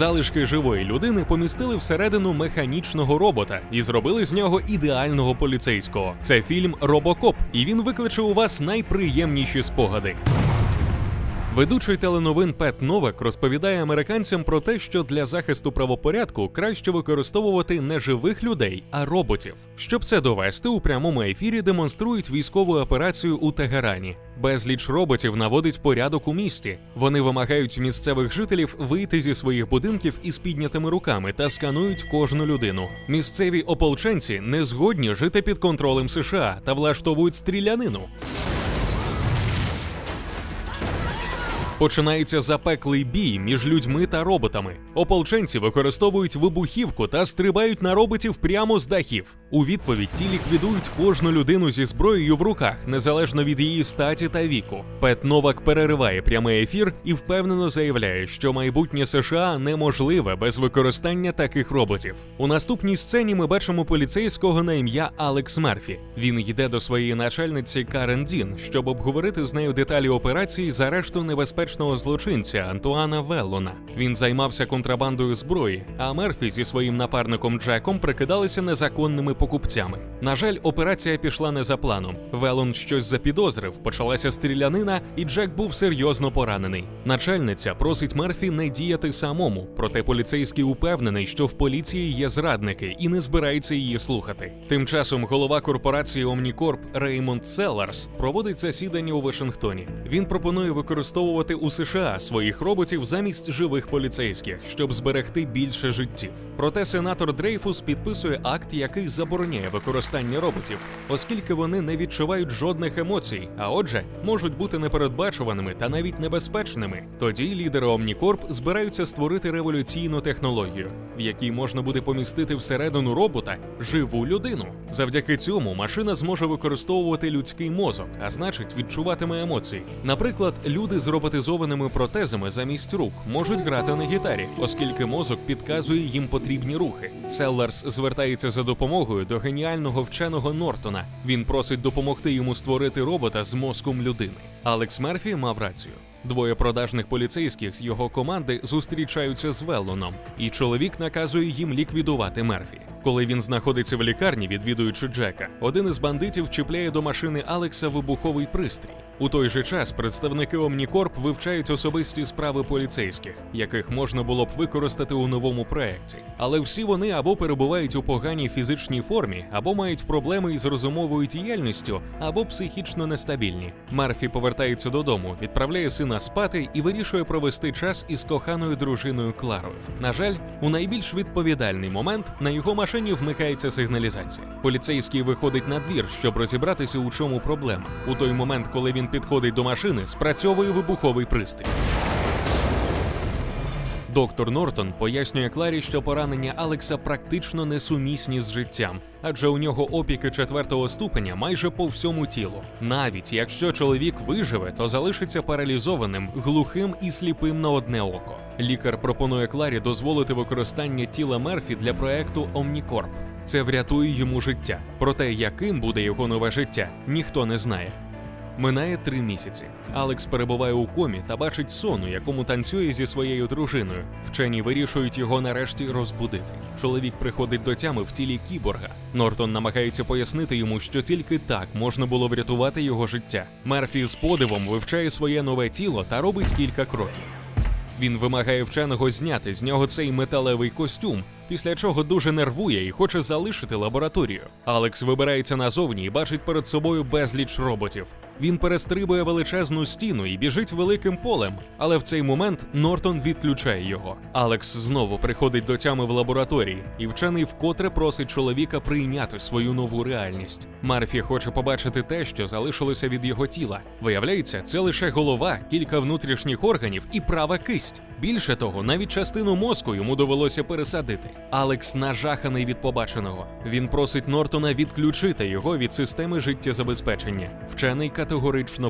Залишки живої людини помістили всередину механічного робота і зробили з нього ідеального поліцейського. Це фільм Робокоп, і він викличе у вас найприємніші спогади. Ведучий теленовин Пет Новак розповідає американцям про те, що для захисту правопорядку краще використовувати не живих людей, а роботів. Щоб це довести, у прямому ефірі демонструють військову операцію у Тегерані. Безліч роботів наводить порядок у місті. Вони вимагають місцевих жителів вийти зі своїх будинків із піднятими руками та сканують кожну людину. Місцеві ополченці не згодні жити під контролем США та влаштовують стрілянину. Починається запеклий бій між людьми та роботами. Ополченці використовують вибухівку та стрибають на роботів прямо з дахів. У відповідь ті ліквідують кожну людину зі зброєю в руках, незалежно від її статі та віку. Пет Новак перериває прямий ефір і впевнено заявляє, що майбутнє США неможливе без використання таких роботів. У наступній сцені ми бачимо поліцейського на ім'я Алекс Мерфі. Він йде до своєї начальниці Карен Дін, щоб обговорити з нею деталі операції з арешту небезпечного злочинця Антуана Веллона. Він займався контрабандою зброї, а Мерфі зі своїм напарником Джеком прикидалися незаконними покупцями. На жаль, операція пішла не за планом. Велон щось запідозрив, почалася стрілянина, і Джек був серйозно поранений. Начальниця просить Мерфі не діяти самому, проте поліцейський упевнений, що в поліції є зрадники і не збирається її слухати. Тим часом голова корпорації Omnicorp Реймонд Селларс проводить засідання у Вашингтоні. Він пропонує використовувати у США своїх роботів замість живих поліцейських, щоб зберегти більше життів. Проте сенатор Дрейфус підписує акт, який забороняє використання роботів, оскільки вони не відчувають жодних емоцій, а отже, можуть бути непередбачуваними та навіть небезпечними. Тоді лідери Omnicorp збираються створити революційну технологію, в якій можна буде помістити всередину робота живу людину. Завдяки цьому машина зможе використовувати людський мозок, а значить відчуватиме емоції. Наприклад, люди з роботизованими протезами замість рук можуть грати на гітарі, оскільки мозок підказує їм потрібні рухи. Селларс звертається за допомогою до геніального вченого Нортона. Він просить допомогти йому створити робота з мозком людини. Алекс Мерфі мав рацію. Двоє продажних поліцейських з його команди зустрічаються з Веллоном, і чоловік наказує їм ліквідувати Мерфі. Коли він знаходиться в лікарні, відвідуючи Джека, один із бандитів чіпляє до машини Алекса вибуховий пристрій. У той же час представники Omnicorp вивчають особисті справи поліцейських, яких можна було б використати у новому проєкті. Але всі вони або перебувають у поганій фізичній формі, або мають проблеми із розумовою діяльністю, або психічно нестабільні. Марфі повертається додому, відправляє сина спати і вирішує провести час із коханою дружиною Кларою. На жаль, у найбільш відповідальний момент на його машині вмикається сигналізація. Поліцейський виходить на двір, щоб розібратися, у чому проблема. У той момент, коли він підходить до машини, спрацьовує вибуховий пристрій. Доктор Нортон пояснює Кларі, що поранення Алекса практично несумісні з життям, адже у нього опіки четвертого ступеня майже по всьому тілу. Навіть якщо чоловік виживе, то залишиться паралізованим, глухим і сліпим на одне око. Лікар пропонує Кларі дозволити використання тіла Мерфі для проекту Omnicorp. Це врятує йому життя. Проте, яким буде його нове життя, ніхто не знає. Минає три місяці. Алекс перебуває у комі та бачить сон, у якому танцює зі своєю дружиною. Вчені вирішують його нарешті розбудити. Чоловік приходить до тями в тілі кіборга. Нортон намагається пояснити йому, що тільки так можна було врятувати його життя. Мерфі з подивом вивчає своє нове тіло та робить кілька кроків. Він вимагає вченого зняти з нього цей металевий костюм, після чого дуже нервує і хоче залишити лабораторію. Алекс вибирається назовні і бачить перед собою безліч роботів. Він перестрибує величезну стіну і біжить великим полем, але в цей момент Нортон відключає його. Алекс знову приходить до тями в лабораторії, і вчений вкотре просить чоловіка прийняти свою нову реальність. Марфі хоче побачити те, що залишилося від його тіла. Виявляється, це лише голова, кілька внутрішніх органів і права кисть. Більше того, навіть частину мозку йому довелося пересадити. Алекс нажаханий від побаченого. Він просить Нортона відключити його від системи життєзабезпечення. Вчений категорично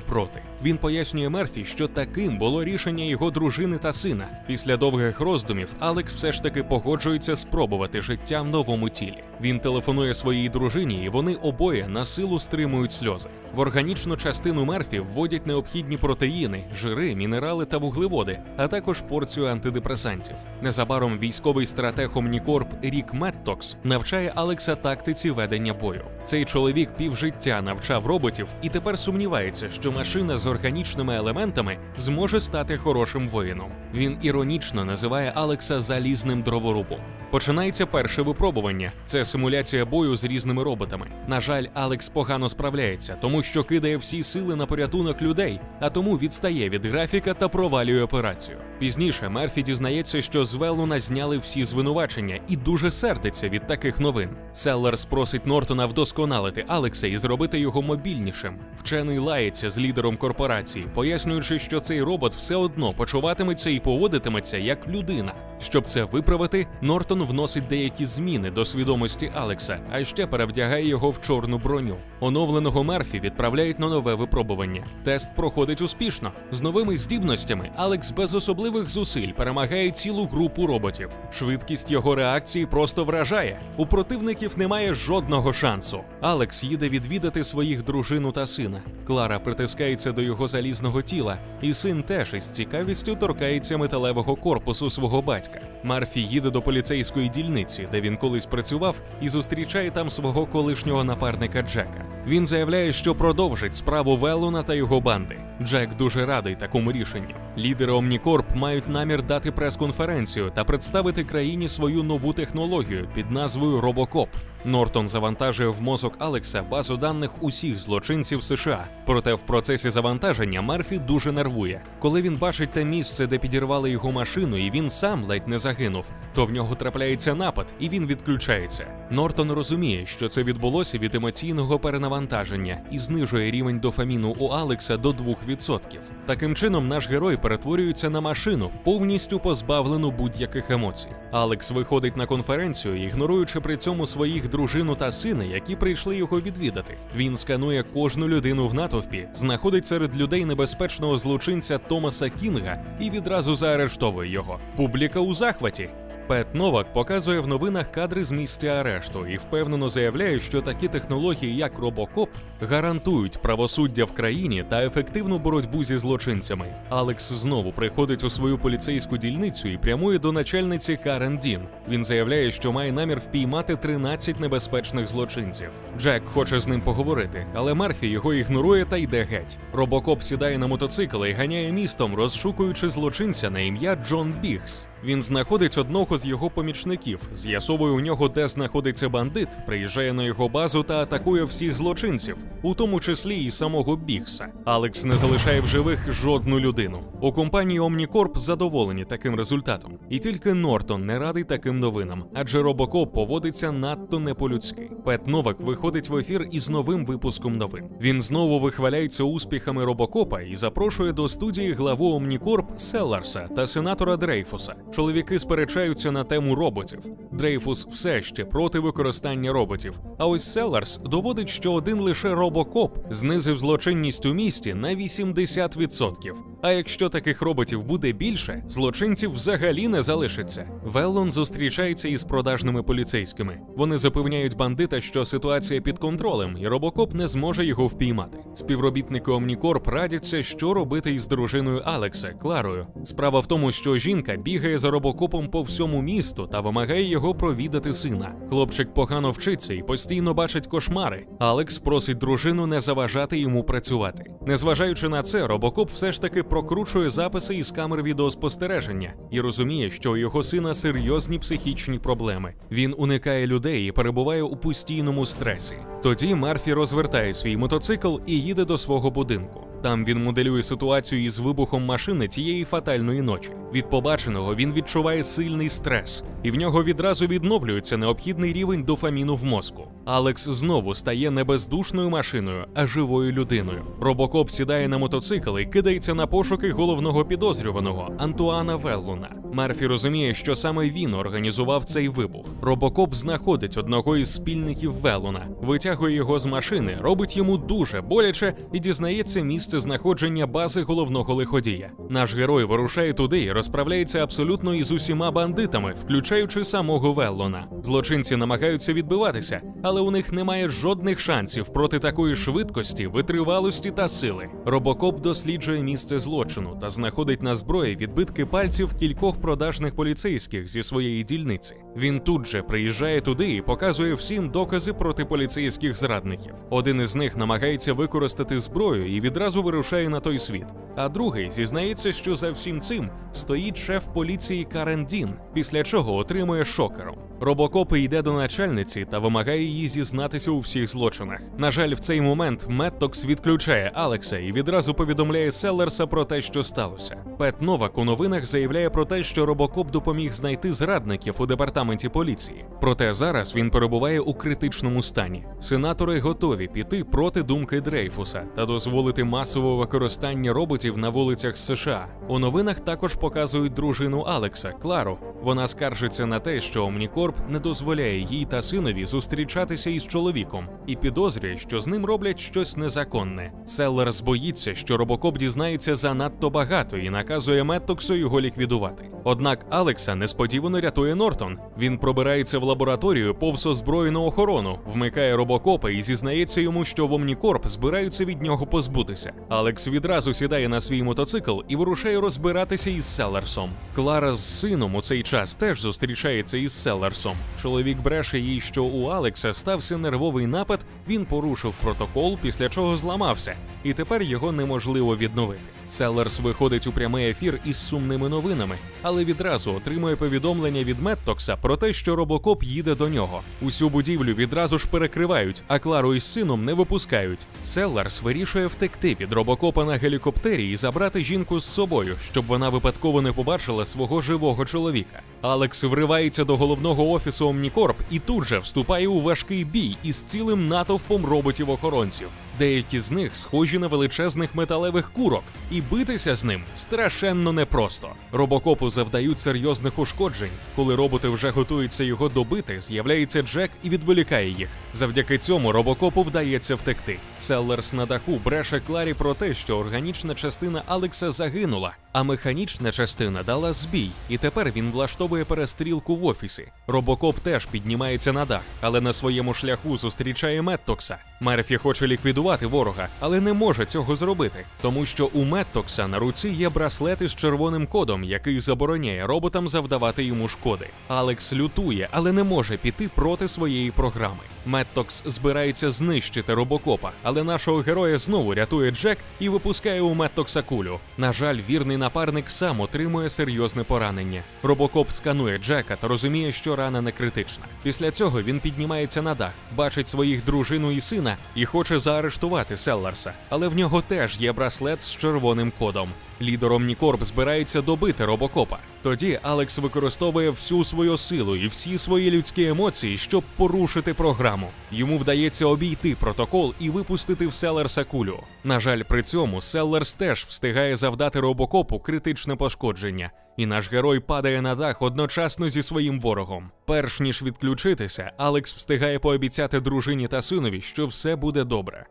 проти. Він пояснює Мерфі, що таким було рішення його дружини та сина. Після довгих роздумів Алекс все ж таки погоджується спробувати життя в новому тілі. Він телефонує своїй дружині, і вони обоє на силу стримують сльози. В органічну частину Мерфі вводять необхідні протеїни, жири, мінерали та вуглеводи, а також порцію антидепресантів. Незабаром військовий стратег Омнікорп Рік Меттокс навчає Алекса тактиці ведення бою. Цей чоловік півжиття навчав роботів і тепер сумнівається, що машина з органічними елементами зможе стати хорошим воїном. Він іронічно називає Алекса залізним дроворубом. Починається перше випробування. Це симуляція бою з різними роботами. На жаль, Алекс погано справляється, тому що кидає всі сили на порятунок людей, а тому відстає від графіка та провалює операцію. Пізніше Мерфі дізнається, що з Велуна зняли всі звинувачення і дуже сердиться від таких новин. Селлерс просить Нортона вдосконалити Алекса і зробити його мобільнішим. Вчений лається з лідером корпорації, пояснюючи, що цей робот все одно почуватиметься і поводитиметься як людина. Щоб це виправити, Нортон вносить деякі зміни до свідомості Алекса, а ще перевдягає його в чорну броню. Оновленого Мерфі відправляють на нове випробування. Тест проходить успішно. З новими здібностями Алекс без особливих зусиль перемагає цілу групу роботів. Швидкість його реакції просто вражає. У противників немає жодного шансу. Алекс їде відвідати своїх дружину та сина. Клара притискається до його залізного тіла, і син теж із цікавістю торкається металевого корпусу свого батька. Марфі їде до поліцейської дільниці, де він колись працював, і зустрічає там свого колишнього напарника Джека. Він заявляє, що продовжить справу Веллона та його банди. Джек дуже радий такому рішенню. Лідери Omnicorp мають намір дати прес-конференцію та представити країні свою нову технологію під назвою Робокоп. Нортон завантажує в мозок Алекса базу даних усіх злочинців США. Проте в процесі завантаження Мерфі дуже нервує. Коли він бачить те місце, де підірвали його машину, і він сам ледь не загинув, то в нього трапляється напад, і він відключається. Нортон розуміє, що це відбулося від емоційного перенавантаження і знижує рівень дофаміну у Алекса до 2%. Таким чином, наш герой перетворюється на машину, повністю позбавлену будь-яких емоцій. Алекс виходить на конференцію, ігноруючи при цьому своїх дружину та сина, які прийшли його відвідати. Він сканує кожну людину в натовпі, знаходить серед людей небезпечного злочинця Томаса Кінга і відразу заарештовує його. Публіка у захваті. Пет Новак показує в новинах кадри з місця арешту і впевнено заявляє, що такі технології, як Робокоп, гарантують правосуддя в країні та ефективну боротьбу зі злочинцями. Алекс знову приходить у свою поліцейську дільницю і прямує до начальниці Карен Дін. Він заявляє, що має намір впіймати 13 небезпечних злочинців. Джек хоче з ним поговорити, але Мерфі його ігнорує та йде геть. Робокоп сідає на мотоцикл і ганяє містом, розшукуючи злочинця на ім'я Джон Бігс. Він знаходить одного з його помічників, з'ясовує у нього, де знаходиться бандит, приїжджає на його базу та атакує всіх злочинців, у тому числі і самого Бігса. Алекс не залишає в живих жодну людину. У компанії Omnicorp задоволені таким результатом. І тільки Нортон не радий таким новинам, адже Робокоп поводиться надто не по-людськи. Пет Новак виходить в ефір із новим випуском новин. Він знову вихваляється успіхами Робокопа і запрошує до студії главу Omnicorp Селларса та сенатора Дрейфуса. Чоловіки сперечаються на тему роботів. Дрейфус все ще проти використання роботів. А ось Селларс доводить, що один лише робокоп знизив злочинність у місті на 80%. А якщо таких роботів буде більше, злочинців взагалі не залишиться. Веллон зустрічається із продажними поліцейськими. Вони запевняють бандита, що ситуація під контролем, і робокоп не зможе його впіймати. Співробітники Omnicorp радяться, що робити із дружиною Алекса Кларою. Справа в тому, що жінка бігає за робокопом по всьому місту та вимагає його провідати сина. Хлопчик погано вчиться і постійно бачить кошмари. Алекс просить дружину не заважати йому працювати. Незважаючи на це, робокоп все ж таки прокручує записи із камер відеоспостереження і розуміє, що у його сина серйозні психічні проблеми. Він уникає людей і перебуває у постійному стресі. Тоді Марфі розвертає свій мотоцикл і їде до свого будинку. Там він моделює ситуацію із вибухом машини тієї фатальної ночі. Від побаченого він відчуває сильний стрес, і в нього відразу відновлюється необхідний рівень дофаміну в мозку. Алекс знову стає не бездушною машиною, а живою людиною. Робокоп сідає на мотоцикл і кидається на пошуки головного підозрюваного Антуана Веллуна. Мерфі розуміє, що саме він організував цей вибух. Робокоп знаходить одного із спільників Веллуна, витягує його з машини, робить йому дуже боляче і дізнається місце місце знаходження бази головного лиходія. Наш герой вирушає туди і розправляється абсолютно із усіма бандитами, включаючи самого Веллона. Злочинці намагаються відбиватися, але у них немає жодних шансів проти такої швидкості, витривалості та сили. Робокоп досліджує місце злочину та знаходить на зброї відбитки пальців кількох продажних поліцейських зі своєї дільниці. Він тут же приїжджає туди і показує всім докази проти поліцейських зрадників. Один із них намагається використати зброю і відразу вирушає на той світ. А другий зізнається, що за всім цим стоїть шеф поліції Карен Дін, після чого отримує шокером. Робокоп йде до начальниці та вимагає її зізнатися у всіх злочинах. На жаль, в цей момент Меттокс відключає Алекса і відразу повідомляє Селлерса про те, що сталося. Пет Новак у новинах заявляє про те, що Робокоп допоміг знайти зрадників у департаменті поліції. Проте зараз він перебуває у критичному стані. Сенатори готові піти проти думки Дрейфуса та дозволити масове використання роботів на вулицях США. У новинах також показують дружину Алекса Клару. Вона скаржиться на те, що Омнікорп не дозволяє їй та синові зустрічатися із чоловіком і підозрює, що з ним роблять щось незаконне. Селлерс боїться, що робокоп дізнається занадто багато і наказує Меттоксу його ліквідувати. Однак Алекса несподівано рятує Нортон. Він пробирається в лабораторію повз озброєну охорону, вмикає робокопа і зізнається йому, що в Омнікорп збираються від нього позбутися. Алекс відразу сідає на свій мотоцикл і вирушає розбиратися із Селлерсом. Клара з сином у цей час теж зустрічається із Селлерсом. Чоловік бреше їй, що у Алекса стався нервовий напад, він порушив протокол, після чого зламався, і тепер його неможливо відновити. Селлерс виходить у прямий ефір із сумними новинами, але відразу отримує повідомлення від Меттокса про те, що робокоп їде до нього. Усю будівлю відразу ж перекривають, а Клару із сином не випускають. Селлерс вирішує втекти від робокопа на гелікоптері і забрати жінку з собою, щоб вона випадково не побачила свого живого чоловіка. Алекс вривається до головного офісу Омнікорп і тут же вступає у важкий бій із цілим натовпом роботів-охоронців. Деякі з них схожі на величезних металевих курок, і битися з ним страшенно непросто. Робокопу завдають серйозних ушкоджень. Коли роботи вже готуються його добити, з'являється Джек і відволікає їх. Завдяки цьому робокопу вдається втекти. Селлерс на даху бреше Кларі про те, що органічна частина Алекса загинула, а механічна частина дала збій, і тепер він влаштовує перестрілку в офісі. Робокоп теж піднімається на дах, але на своєму шляху зустрічає Меттокса. Мерфі хоче ліквідувати ворога, але не може цього зробити, тому що у Меттокса на руці є браслет із червоним кодом, який забороняє роботам завдавати йому шкоди. Алекс лютує, але не може піти проти своєї програми. Меттокс збирається знищити робокопа, але нашого героя знову рятує Джек і випускає у Меттокса кулю. На жаль, вірний напарник сам отримує серйозне поранення. Робокоп сканує Джека та розуміє, що рана не критична. Після цього він піднімається на дах, бачить своїх дружину і сина і хоче заарештувати Селларса, але в нього теж є браслет з червоним кодом. Лідер Омнікорп збирається добити робокопа. Тоді Алекс використовує всю свою силу і всі свої людські емоції, щоб порушити програму. Йому вдається обійти протокол і випустити в Селлерса кулю. На жаль, при цьому Селлерс теж встигає завдати робокопу критичне пошкодження, і наш герой падає на дах одночасно зі своїм ворогом. Перш ніж відключитися, Алекс встигає пообіцяти дружині та синові, що все буде добре.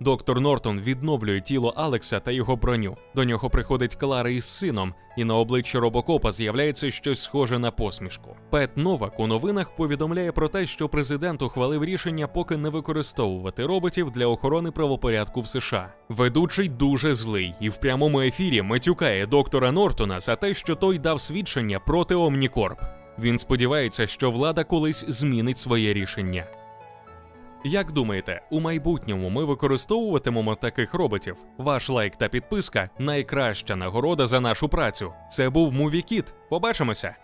Доктор Нортон відновлює тіло Алекса та його броню. До нього приходить Клара із сином, і на обличчі робокопа з'являється щось схоже на посмішку. Пет Новак у новинах повідомляє про те, що президент ухвалив рішення поки не використовувати роботів для охорони правопорядку в США. Ведучий дуже злий і в прямому ефірі матюкає доктора Нортона за те, що той дав свідчення проти Омнікорп. Він сподівається, що влада колись змінить своє рішення. Як думаєте, у майбутньому ми використовуватимемо таких роботів? Ваш лайк та підписка найкраща нагорода за нашу працю. Це був Мувікіт. Побачимося!